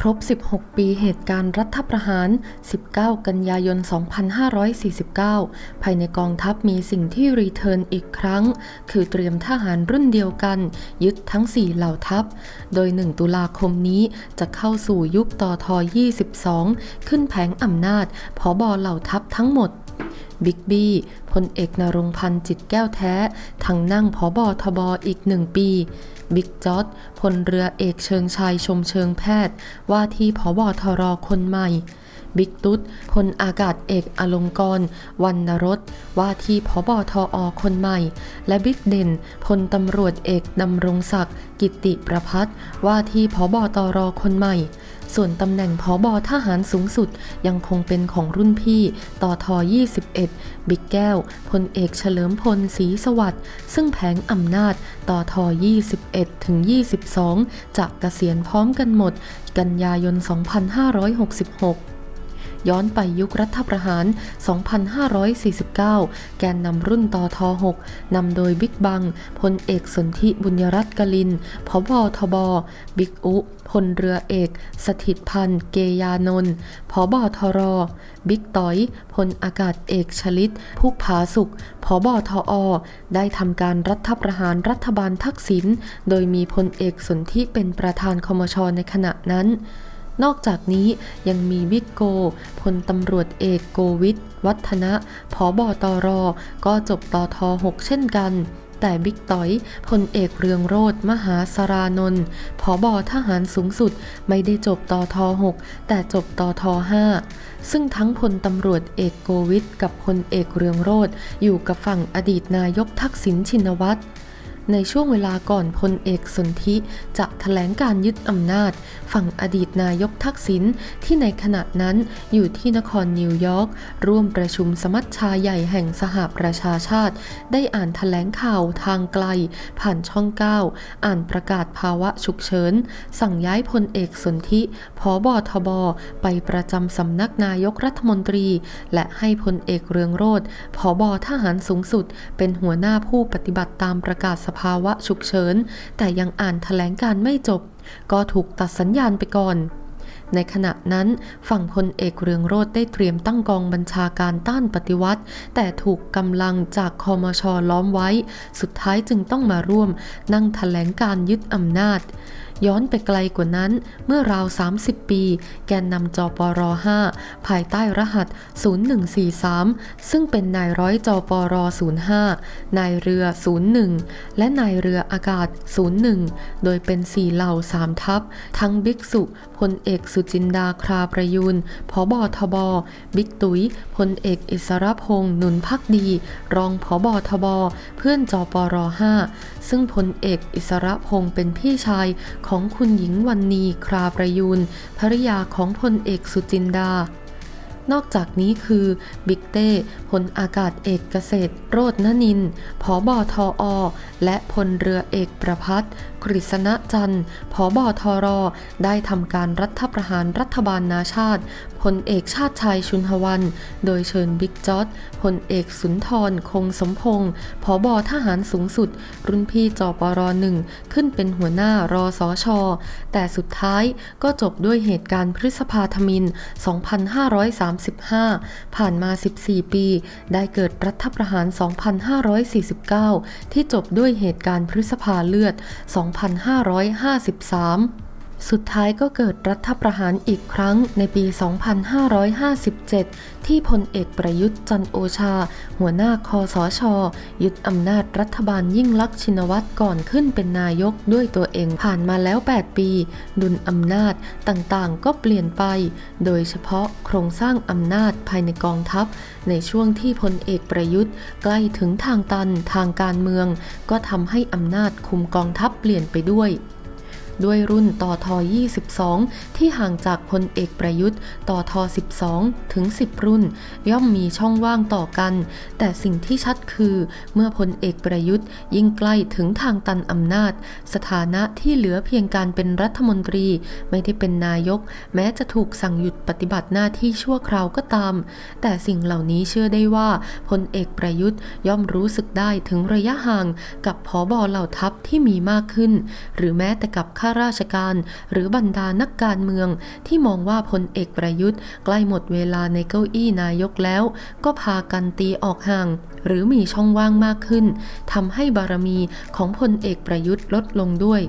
ครบ 16 ปีเหตุการณ์รัฐประหาร 19 กันยายน 2549 ภายในกองทัพมีสิ่งที่รีเทิร์นอีกครั้ง คือเตรียมทหารรุ่นเดียวกัน ยึดทั้ง 4 เหล่าทัพ โดย 1 ตุลาคมนี้จะเข้าสู่ยุคต่อทอ22 ขึ้นแผงอำนาจผอบอเหล่าทัพทั้งหมด บิ๊กบี้พลเอกนรงพันธ์จิตแก้วแท้ ทั้งนั่งพอบอทบอีกหนึ่งปี บิ๊กจอดพลเรือเอกเชิงชายชมเชิงแพทย์ ว่าที่พอบอทรคนใหม่ บิ๊กตุ๊ดพลอากาศเอกอลงกรณ์วรรณรสว่าที่ผอบอทออคนใหม่ และบิ๊กเด่นพลตำรวจเอกดำรงศักดิ์กิติประพัฒน์ว่าที่ผอบอตรคนใหม่ ส่วนตำแหน่งผอบอทหารสูงสุดยังคงเป็นของรุ่นพี่ต่อทอ21 บิ๊กแก้วพลเอกเฉลิมพลศรีสวัสดิ์ซึ่งแผงอำนาจต่อทอ21ถึง22 จะเกษียณพร้อมกันหมด กันยายน 2566 ย้อนไปยุครัฐประหาร 2549 แกนนำรุ่นต่อท6นำโดยบิ๊กบัง พลเอกสนธิบุญยรัตน์กลินพบทบ บิ๊กอุพลเรือเอก สถิตพันธ์เกยานนท์พบทร บิ๊กต้อย พลอากาศเอกชลิตพุกผาสุขพบทอ ได้ทำการรัฐประหารรัฐบาลทักษิณ โดยมีพลเอกสนธิเป็นประธานคมชในขณะนั้น นอกจากนี้ยังมีบิ๊กโก พลตำรวจเอกโกวิทวัฒนะผอบอตรอ ก็จบตอทอ6เช่นกัน แต่บิ๊กต้อยพลเอกเรืองโรธมหาสารานนท์ผอบอทหารสูงสุดไม่ได้จบตอทอ6แต่จบตอทอ5ซึ่งทั้งพลตำรวจเอกโกวิทกับพลเอกเรืองโรธอยู่กับฝั่งอดีตนายกทักษิณชินวัตร ในช่วงเวลาก่อนพลเอกสนธิจะแถลงการยึดอำนาจ ฝั่งอดีตนายกทักษิณที่ในขณะนั้นอยู่ที่นครนิวยอร์กร่วมประชุมสมัชชาใหญ่แห่งสหประชาชาติ ได้อ่านแถลงข่าวทางไกล ผ่านช่อง 9 อ่านประกาศภาวะฉุกเฉิน สั่งย้ายพลเอกสนธิพบทบไปประจำสำนักนายกรัฐมนตรี และให้พลเอกเรืองโรธพบทหารสูงสุด เป็นหัวหน้าผู้ปฏิบัติตามประกาศสภาวะฉุกเฉิน แต่ยังอ่านแถลงการไม่จบ ก็ถูกตัดสัญญาณไปก่อน ในขณะนั้นฝั่งพลเอกเรืองโรธได้เตรียมตั้งกองบัญชาการต้านปฏิวัติ แต่ถูกกำลังจากคอมชอล้อมไว้ สุดท้ายจึงต้องมาร่วม นั่งแถลงการยึดอำนาจ ย้อนไปไกลกว่านั้นเมื่อราว 30 ปี แกนนำจปร5ภายใต้รหัส 0143 ซึ่งเป็นนายร้อยจปร05 นายเรือ 01 และนายเรืออากาศ 01 โดยเป็น4เหล่า3ทัพ ทั้งบิ๊กสุพลเอกสุจินดาคราประยูนพบทบ บิ๊กตุยพลเอกอิสรพงษ์หนุนพักดี รองพบทบ เพื่อนจปร5ซึ่งพลเอกอิสรพงษ์เป็นพี่ชายของคุณหญิงวันนีคราประยูนภริยาของพลเอกสุจินดา นอกจากนี้คือบิ๊กเต้พลอากาศเอกเกษตร โรจนนินผอบอทออ และพลเรือเอกประพัฒน์กฤษณจันทร์ผอบอทรได้ทำการรัฐประหารรัฐบาลนาชาติ พลเอกชาติชายชุนหวัน โดยเชิญบิ๊กจอดพลเอกสุนทร คงสมพงศ์ผอบอทหารสูงสุด รุ่นพี่จปรหนึ่งขึ้นเป็นหัวหน้ารอสอชอแต่สุดท้ายก็จบด้วยเหตุการณ์พฤษภาธมิน 2535 ผ่านมา 14 ปี ได้เกิดรัฐประหาร 2549 ที่จบด้วยเหตุการณ์พฤษภาเลือด 2553 สุดท้ายก็เกิดรัฐประหารอีกครั้งในปี 2557 ที่พลเอกประยุทธ์จันโอชา หัวหน้าคอสชยึดอำนาจรัฐบาลยิ่งลักษณ์ชินวัตรก่อนขึ้นเป็นนายกด้วยตัวเองผ่านมาแล้ว 8 ปี ดุลอำนาจต่างๆ ก็เปลี่ยนไป โดยเฉพาะโครงสร้างอำนาจภายในกองทัพ ในช่วงที่พลเอกประยุทธ์ ใกล้ถึงทางตันทางการเมือง ก็ทำให้อำนาจคุมกองทัพเปลี่ยนไปด้วย ด้วยรุ่นต่อทอ22 ที่ห่างจากพลเอกประยุทธ์ต่อทอ12 ถึง 10 รุ่น ย่อมมีช่องว่างต่อกัน แต่สิ่งที่ชัดคือเมื่อพลเอกประยุทธ์ยิ่งใกล้ถึงทางตันอำนาจ สถานะที่เหลือเพียงการเป็นรัฐมนตรีไม่ได้เป็นนายก แม้จะถูกสั่งหยุดปฏิบัติหน้าที่ชั่วคราวก็ตาม แต่สิ่งเหล่านี้เชื่อได้ว่าพลเอกประยุทธ์ย่อมรู้สึกได้ถึงระยะห่าง กับผอบอเหล่าทัพที่มีมากขึ้น หรือแม้แต่กับข้าข้าราชการ หรือบรรดานักการเมือง ที่มองว่าพลเอกประยุทธ์ ใกล้หมดเวลาในเก้าอี้นายกแล้ว ก็พากันตีออกห่าง หรือมีช่องว่างมากขึ้นทำให้บารมีของพลเอกประยุทธ์ลดลงด้วย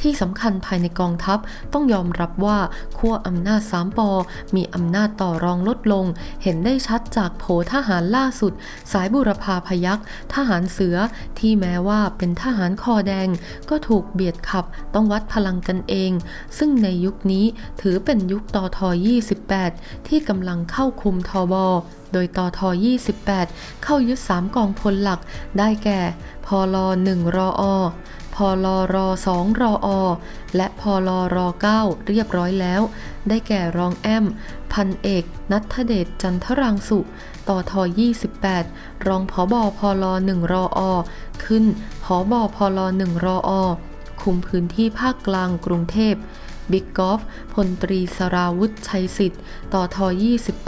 ที่สำคัญภายในกองทัพต้องยอมรับว่าขั้วอำนาจสามปอมีอำนาจต่อรองลดลง เห็นได้ชัดจากโผทหารล่าสุด สายบุรพาพยักษ์ทหารเสือที่แม้ว่าเป็นทหารคอแดง ก็ถูกเบียดขับต้องวัดพลังกันเอง ซึ่งในยุคนี้ถือเป็นยุคตอทอ28 ที่กำลังเข้าคุมทอบอโดยตอทอ28 เข้ายึด 3 กองพลหลัก ได้แก่ พล 1 รออ พลร2รออ และพลร9เรียบร้อยแล้ว ได้แก่รองแอม พันเอก นัทเดชจันทรังสุ ต่อทอ28 รองผอบอพล1รออ ขึ้นผอบอพล1รออ คุมพื้นที่ภาคกลางกรุงเทพบิ๊กกอฟพลตรีสราวุธชัยสิทธิ์ ต่อทอ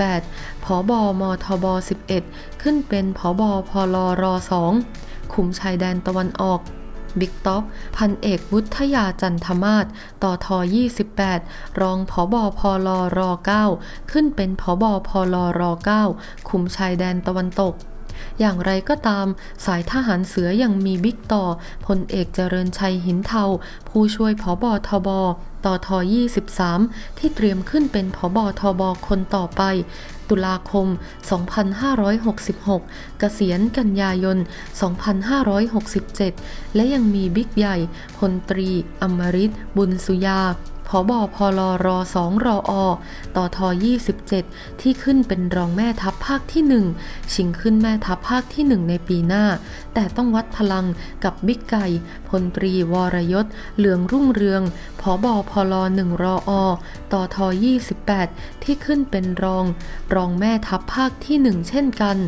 28ผอบอมทบ 11 ขึ้นเป็นผอบอพลร2คุมชายแดนตะวันออก บิ๊กต๊อกพันเอกวุฒยาจันทมาศต่อทอ28 รองผอบอพลร9ขึ้นเป็นผอบอพลร9คุมชายแดนตะวันตก อย่างไรก็ตาม สายทหารเสือยังมีบิ๊กต่อพลเอกเจริญชัยหินเทา ผู้ช่วยผอบอทบต่อทอ23 ที่เตรียมขึ้นเป็นผอบอทบคนต่อไป ตุลาคม 2566 เกษียณกันยายน 2567 และยังมีบิ๊กใหญ่พลตรีอมริตบุญสุยา ผอบอพลร2รออต่อทอ27 ที่ขึ้นเป็นรองแม่ทัพภาคที่ 1 ชิงขึ้นแม่ทัพภาคที่ 1 ในปีหน้า แต่ต้องวัดพลังกับบิ๊กไก่พลตรีวรยศ เหลืองรุ่งเรืองผอบอพล1รออต่อทอ28 ที่ขึ้นเป็นรอง รองแม่ทัพภาคที่ 1 เช่นกัน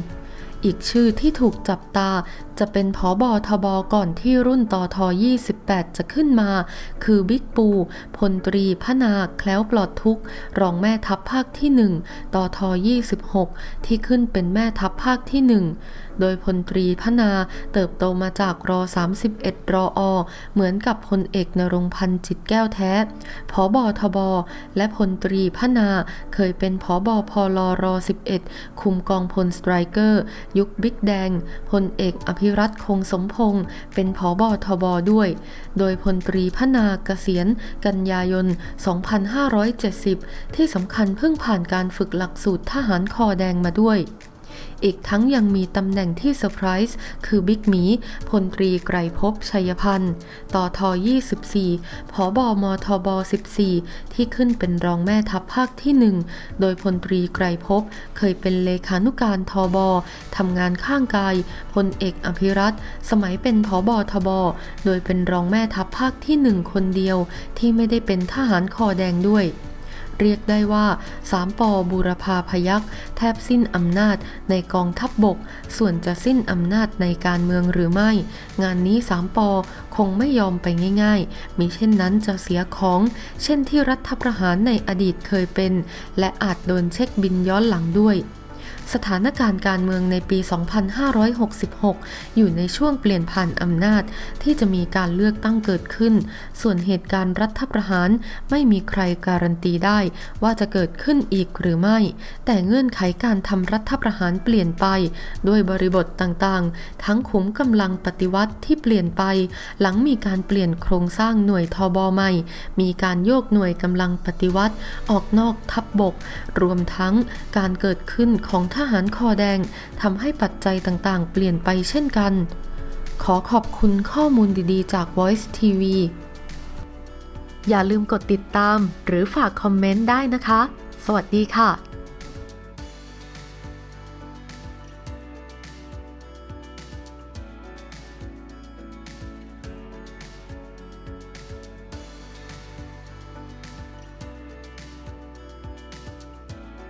อีกชื่อที่ถูกจับตา จะเป็นผอบอทบก่อนที่รุ่นต่อทอ28 จะขึ้นมา คือบิ๊กปู พลตรีพนาแคล้วปลอดทุกรองแม่ทัพภาคที่ 1 ต่อทอ26 ที่ขึ้นเป็นแม่ทัพภาคที่ 1 โดยพลตรีพนาเติบโตมาจากรอ 31 รออ เหมือนกับพลเอกนรงพันธ์จิตแก้วแท้ ผอบอทบ และพลตรีพนาเคยเป็นผอบอพลร11 คุมกองพลสไตรเกอร์ ยุคบิ๊กแดง พลเอกอภิรัตคงสมพงศ์เป็นผอบอทบด้วย โดยพลตรีพนาเกษียณ กันยายน 2570 ที่สำคัญเพิ่งผ่านการฝึกหลักสูตรทหารคอแดงมาด้วย อีกทั้งยังมีตำแหน่งที่เซอร์ไพรส์คือบิ๊กหมี พลตรีไกรภพชัยพันธ์ต่อทอ24ผอบอมทบ 14 ที่ขึ้นเป็นรองแม่ทัพภาคที่ 1 โดยพลตรีไกรภพเคยเป็นเลขานุการทบทำงานข้างกายพลเอกอภิรัตสมัยเป็นผอบอทบ โดยเป็นรองแม่ทัพภาคที่หนึ่งคนเดียวที่ไม่ได้เป็นทหารคอแดงด้วย เรียกได้ว่าสามปอบูรพาพยักษ์แทบสิ้นอำนาจในกองทัพบบก ส่วนจะสิ้นอำนาจในการเมืองหรือไม่ งานนี้สามปอคงไม่ยอมไปง่ายๆมิเช่นนั้นจะเสียของ เช่นที่รัฐประหารในอดีตเคยเป็น และอาจโดนเช็คบินย้อนหลังด้วย สถานการณ์การเมืองในปี 2566 อยู่ในช่วงเปลี่ยนผ่านอำนาจที่จะมีการเลือกตั้งเกิดขึ้น ส่วนเหตุการณ์รัฐประหารไม่มีใครการันตีได้ว่าจะเกิดขึ้นอีกหรือไม่ แต่เงื่อนไขการทำรัฐประหารเปลี่ยนไป ด้วยบริบทต่างๆ ทั้งขุมกำลังปฏิวัติที่เปลี่ยนไป หลังมีการเปลี่ยนโครงสร้างหน่วยทบใหม่ มีการโยกหน่วยกำลังปฏิวัติออกนอกทัพบบก รวมทั้งการเกิดขึ้นของทหารคอแดงทำให้ปัจจัยต่างๆ เปลี่ยนไปเช่นกัน ขอขอบคุณข้อมูลดีๆ จาก Voice TV อย่าลืมกดติดตามหรือฝากคอมเมนต์ได้นะคะ สวัสดีค่ะ